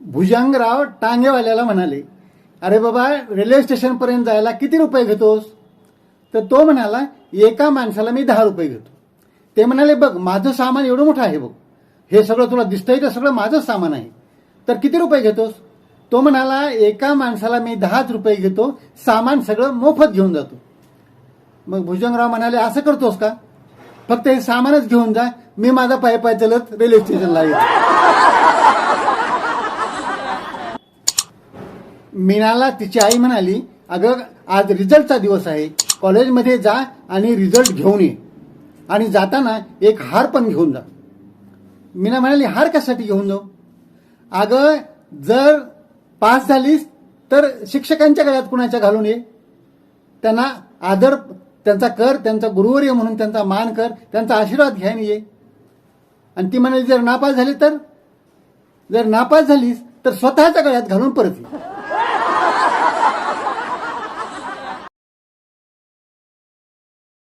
भुजंगराव टांगेवाल्याला म्हणाले अरे बाबा रेल्वे स्टेशनपर्यंत जायला किती रुपये घेतोस? तर तो म्हणाला एका माणसाला मी दहा रुपये घेतो. ते म्हणाले बघ माझं सामान एवढं मोठं आहे बघ. हे सगळं तुला दिसतंय का सगळं माझंच सामान आहे. तर किती रुपये घेतोस? तो म्हणाला एका माणसाला मी दहाच रुपये घेतो सामान सगळं मोफत घेऊन जातो. मग भुजंगराव म्हणाले असं करतोस का? फक्त हे सामानच घेऊन जा मी माझा पाय पाय चलत रेल्वे स्टेशनला येतो. मीनाला तिची आई म्हणाली अगं आज रिझल्टचा दिवस आहे. कॉलेजमध्ये जा आणि रिझल्ट घेऊन ये. आणि जाताना एक हार पण घेऊन जा. मीना म्हणाली हार कशासाठी घेऊन जाऊ? अगं जर पास झालीस तर शिक्षकांच्या गळ्यात कुणाच्या घालून ये? त्यांना आदर त्यांचा कर त्यांचा गुरुवर्य म्हणून त्यांचा मान कर त्यांचा आशीर्वाद घ्यायला ये. आणि ती म्हणाली जर नापास झाली तर? जर नापास झालीस तर स्वतःच्या गळ्यात घालून परत ये.